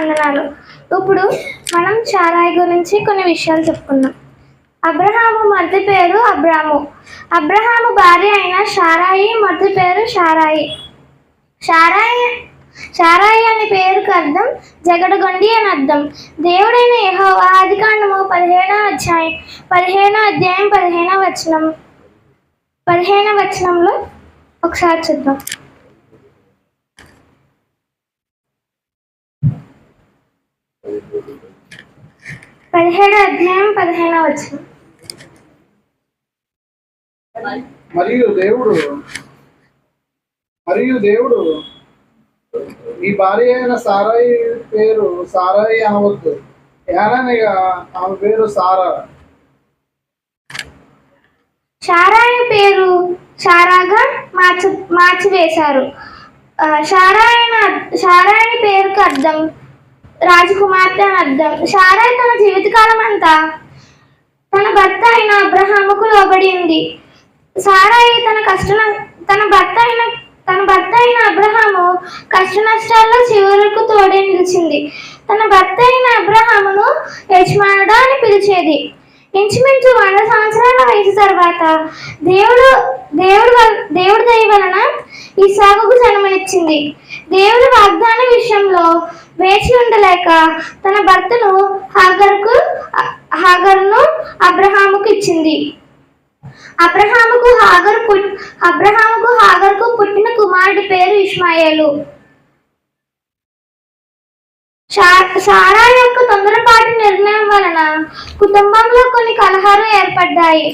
వందనాలు ఇప్పుడు మనం షారాయి గురించి కొన్ని విషయాలు చెప్పుకుందాం. అబ్రహాము మొదటి పేరు అబ్రాము. అబ్రహాము భార్య అయిన షారాయి మొదటి పేరు షారాయి. షారాయి షారాయి అనే పేరుకు అర్థం జగడగొండి అని అర్థం. దేవుడైన యెహోవా ఆదికాండము పదిహేనో అధ్యాయం పదిహేనో అధ్యాయం పదిహేనో వచనం. పదిహేనో వచనంలో ఒకసారి చూద్దాం. పదిహేడో అధ్యాయం పదిహేనో వచనం. మరియు దేవుడు మరియు దేవుడు ఈ భార్య అయిన సారాయి పేరు సారాయి అనవద్దు. ఏనగా ఆమె పేరు సారా. షారాయి పేరు షారాగా మార్చి మార్చివేశారు. షారాయన షారాయని పేరుకు అర్థం రాజకుమార్తె అని అర్థం. షారాయి తన జీవితకాలం అంతా తన భర్త అయిన అబ్రహాముకు లోబడి ఉంది సారాయి తన కష్ట తన భర్త అయిన తన భర్త అయిన అబ్రహాము కష్ట నష్టాల్లో చివరకు తోడే నిలిచింది తన భర్త అయిన అబ్రహామును యజమానుడు అని పిలిచేది. ఇంచుమించు వంద సంవత్సరాల వయసు తర్వాత దేవుడు దేవుడు దేవుడు దేవుడి దయ వలన ఈ సాగుకు జన్మనిచ్చింది. దేవుడి వాగ్దాన విషయంలో వేచి ఉండలేక తన భర్తను హాగర్కు హాగర్ను అబ్రహాముకు ఇచ్చింది. అబ్రహాముకు హాగర్ పుట్ అబ్రహాముకు హాగర్కు పుట్టిన కుమారుడి పేరు ఇష్మాయేలు. సారా యొక్క తొందరపాటి నిర్ణయం వలన కుటుంబంలో కొన్ని కలహాలు ఏర్పడ్డాయి.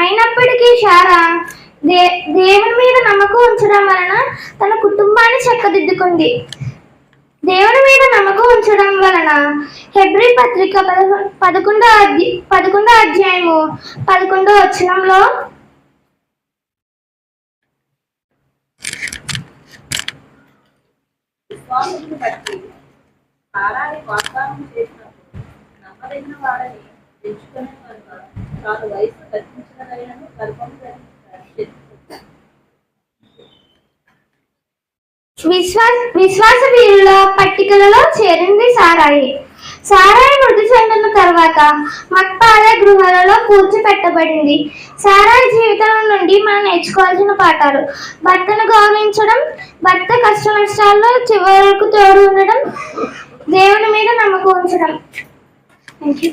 అయినప్పటికీ షారా దే దేవుని మీద నమ్మకం ఉంచడం వలన తన కుటుంబాన్ని చక్కదిద్దుకుంది. దేవుని మీద నమ్మకం ఉంచడం వలన హెబ్రి పత్రిక పదకొండో అధ్య పదకొండో అధ్యాయము పదకొండో వచనంలో వాగ్దానం చేసినప్పుడు నమ్మదగిన వాడని తెచ్చుకునే కనుక తాను వయసు గర్భించగలైనను గర్భం విశ్వాస విశ్వాస వీరుల పట్టికలలో చేరింది సారాయి. సారాయి మృతి చెందిన తర్వాత మక్పాలే గృహాలలో కూర్చిపెట్టబడింది. సారాయి జీవితం నుండి మనం నేర్చుకోవాల్సిన పాఠాలు. భర్తను గౌరవించడం భర్త కష్ట నష్టాల్లో చివరకు తోడు ఉండడం దేవుని మీద నమ్మకం ఉంచడం. Thank you